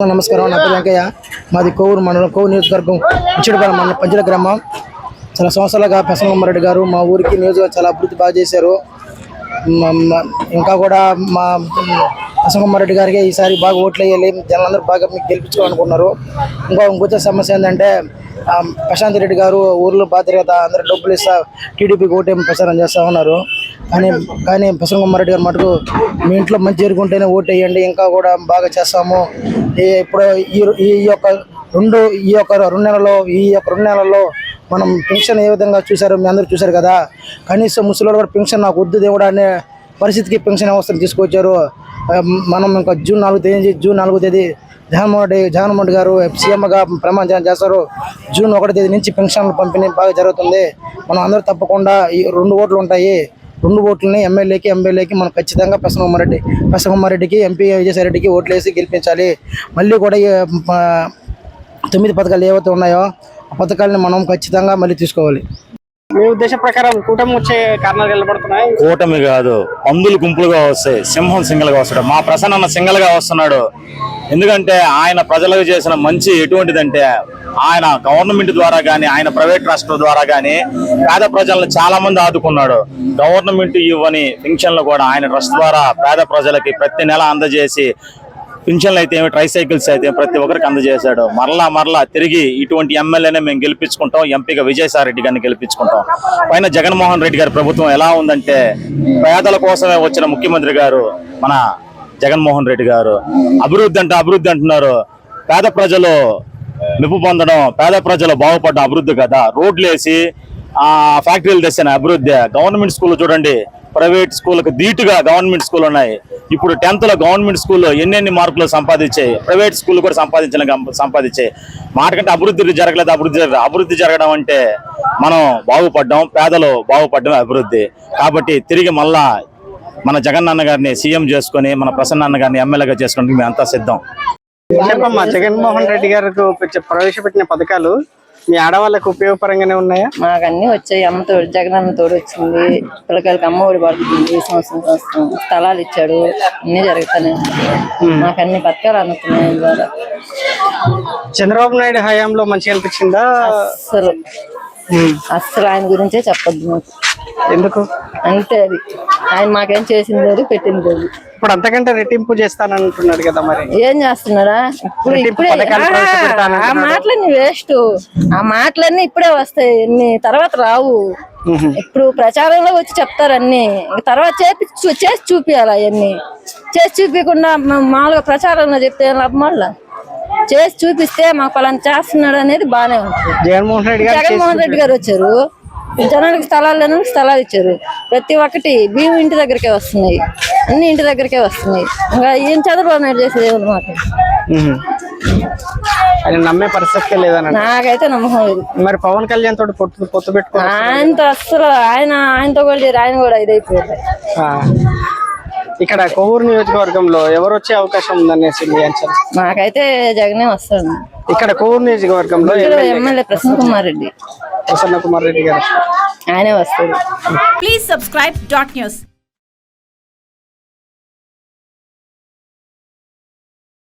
నమస్కారం. నా పేరు వెంకయ్య. మాది కోవూరు మండలం కోవూరు నియోజకవర్గం ఇచ్చడిపాలెం మండలం పంచుల గ్రామం. చాలా సంవత్సరాలుగా ప్రసన్నకుమారెడ్డి గారు మా ఊరికి నియోజకవర్గం చాలా అభివృద్ధి బాగా చేశారు. ఇంకా కూడా మా ప్రసన్నకుమారెడ్డి గారికి ఈసారి బాగా ఓట్లు వేయాలి. జనాలందరూ బాగా మీకు గెలిపించుకోవాలనుకున్నారు ఇంకో ఇంకొచ్చే సమస్య ఏంటంటే ప్రశాంత్ రెడ్డి గారు ఊర్లో బాధ్యత అందరూ డబ్బులు ఇస్తా టీడీపీకి ఓటేమి ప్రచారం చేస్తూ ఉన్నారు. కానీ కానీ ప్రసన్న కుమారెడ్డి గారు మటుకు మీ ఇంట్లో మంచి జరుగుంటేనే ఓటు వేయండి ఇంకా కూడా బాగా చేస్తాము. ఇప్పుడు ఈ ఈ యొక్క రెండు ఈ యొక్క రెండు నెలల్లో ఈ యొక్క రెండు నెలల్లో మనం పెన్షన్ ఏ విధంగా చూశారో మీ అందరూ చూశారు కదా. కనీసం ముసలి కూడా పెన్షన్ నాకు వద్దు దేవుడు అనే పరిస్థితికి పెన్షన్ వ్యవస్థను తీసుకొచ్చారు. మనం ఇంకా జూన్ నాలుగు తేదీ జూన్ నాలుగో తేదీ జగన్మోహన్ రెడ్డి జగన్మోహన్ గారు సీఎంగా ప్రమాణం చేస్తారు. జూన్ ఒకటో తేదీ నుంచి పెన్షన్ల పంపిణీ బాగా జరుగుతుంది. మనం అందరూ తప్పకుండా ఈ రెండు ఓట్లు ఉంటాయి. రెండు ఓట్లని ఎమ్మెల్యేకి ఎమ్మెల్యేకి మనం ఖచ్చితంగా ప్రసన్నకుమారెడ్డి ప్రసన్నకుమారెడ్డికి ఎంపీ విజయసాయి రెడ్డికి ఓట్లు వేసి గెలిపించాలి. మళ్ళీ కూడా తొమ్మిది పథకాలు ఏవైతే ఉన్నాయో ఆ పథకాలని మనం ఖచ్చితంగా మళ్ళీ తీసుకోవాలి. మీ ఉద్దేశ ప్రకారం కూటమి వచ్చే కారణాలు నిలబడుతున్నాయి? కూటమి కాదు పందులు గుంపులుగా వస్తాయి సింహం సింగల్గా వస్తాడు. మా ప్రసన్న అన్న సింగల్గా వస్తున్నాడు. ఎందుకంటే ఆయన ప్రజలకు చేసిన మంచి ఎటువంటిదంటే ఆయన గవర్నమెంట్ ద్వారా కానీ ఆయన ప్రైవేట్ ట్రస్ట్ ద్వారా కానీ పేద ప్రజలను చాలా మంది ఆదుకున్నాడు. గవర్నమెంట్ ఇవ్వని పింఛన్లు కూడా ఆయన ట్రస్ట్ ద్వారా పేద ప్రజలకి ప్రతి నెల అందజేసి పింఛన్లు అయితే ఏమి ట్రైసైకిల్స్ అయితే ప్రతి ఒక్కరికి అందజేశాడు. మరలా మరలా తిరిగి ఇటువంటి ఎమ్మెల్యేనే మేము గెలిపించుకుంటాం ఎంపీగా విజయసాయి రెడ్డి గారిని గెలిపించుకుంటాం. పైన జగన్మోహన్ రెడ్డి గారి ప్రభుత్వం ఎలా ఉందంటే పేదల కోసమే వచ్చిన ముఖ్యమంత్రి గారు మన జగన్మోహన్ రెడ్డి గారు. అభివృద్ధి అంటే అభివృద్ధి అంటున్నారు. పేద ప్రజలు మెప్పు పొందడం పేద ప్రజలు బాగుపడ్డ అభివృద్ధి కదా. రోడ్లేసి ఆ ఫ్యాక్టరీలు తెచ్చిన అభివృద్ధి. గవర్నమెంట్ స్కూల్ చూడండి ప్రైవేట్ స్కూళ్ళకు ధీటుగా గవర్నమెంట్ స్కూల్ ఉన్నాయి. ఇప్పుడు టెన్త్లో గవర్నమెంట్ స్కూల్లో ఎన్నెన్ని మార్కులు సంపాదించాయి? ప్రైవేట్ స్కూల్ కూడా సంపాదించిన సంపాదించాయి. మాటకంటే అభివృద్ధి జరగలేదు అభివృద్ధి అభివృద్ధి జరగడం అంటే మనం బాగుపడ్డాం పేదలు బాగుపడ్డం అభివృద్ధి. కాబట్టి తిరిగి మళ్ళా మన జగన్ గారిని సీఎం చేసుకొని మన ప్రసన్న అన్న గారిని ఎమ్మెల్యేగా చేసుకోవడానికి మేమంతా సిద్ధం. చెప్పమ్మా జగన్మోహన్ రెడ్డి పెచ్చ- ప్రవేశపెట్టిన పథకాలు మీ ఆడవాళ్ళకు ఉపయోగపరంగానే ఉన్నాయా? మాకు అన్ని వచ్చాయి. అమ్మ తోడు జగనన్న తోడు వచ్చింది. పిల్లకాయలకి అమ్మ ఒడి పడుతుంది. సంవత్సరం సంవత్సరం స్థలాలు ఇచ్చాడు. అన్ని జరుగుతానే ఉన్నాయి. మాకు అన్ని పథకాలు అందుతున్నాయి ద్వారా చంద్రబాబు నాయుడు హయాంలో మంచిగా అనిపించిందా? అస్సలు. అస్సలు ఆయన గురించే చెప్పొద్దు మాకు. ఎందుకు? అంతే అది. ఆయన మాకేం చేసింది లేదు పెట్టింది లేదు. ఇప్పుడు అంతకంటే రెట్టింపు చేస్తానంటున్నాడు కదా మరి. ఏం చేస్తున్నాడా? ఇప్పుడు ఇప్పుడే ఆ, మాటలన్నీ వేస్ట్. ఆ మాటలన్నీ ఇప్పుడే వస్తాయి. ఇన్ని తర్వాత రావు. ఇప్పుడు ప్రచారంలో వచ్చి చెప్తారు అన్ని. తర్వాత చేపి చేసి చూపియాలి అవన్నీ. చేసి చూపించకుండా మామూలుగా ప్రచారంలో చెప్తే లాభం మళ్ళా చేసి చూపిస్తే మాకు పలానా చేస్తున్నాడు అనేది బాగానే ఉంటుంది. జగన్మోహన్ రెడ్డి గారు జగన్మోహన్ రెడ్డి గారు వచ్చారు. జనానికి స్థలాలను స్థలాలు ఇచ్చారు. ప్రతి ఒక్కటి బియ్యం ఇంటి దగ్గరికే వస్తున్నాయి. అన్ని ఇంటి దగ్గరికే వస్తున్నాయి. ఇంకా ఏం నాయుడు చేసేది. ఆయన నమ్మే పరిస్థితి లేదన్న నాకైతే నమ్మకం లేదు. మరి పవన్ కళ్యాణ్ తోటి పొత్తు పొత్తు పెట్టుకో ఆయనతో అస్సలు ఆయన ఆయనతో కూడా ఆయన కూడా ఇదైపోయారు. ఆ. ఇక్కడ కొవ్వూరు నియోజకవర్గంలో ఎవరు వచ్చే అవకాశం ఉందనేసి మీ అంచనా నాకైతే జగనే వస్తాడు ఇక్కడ కొవ్వూరు నియోజకవర్గంలో ఎమ్మెల్యే ప్రసన్న కుమార్ రెడ్డి. ప్రసన్న కుమార్ రెడ్డి గారు. ఆయనే వస్తాడు. Please subscribe dot news.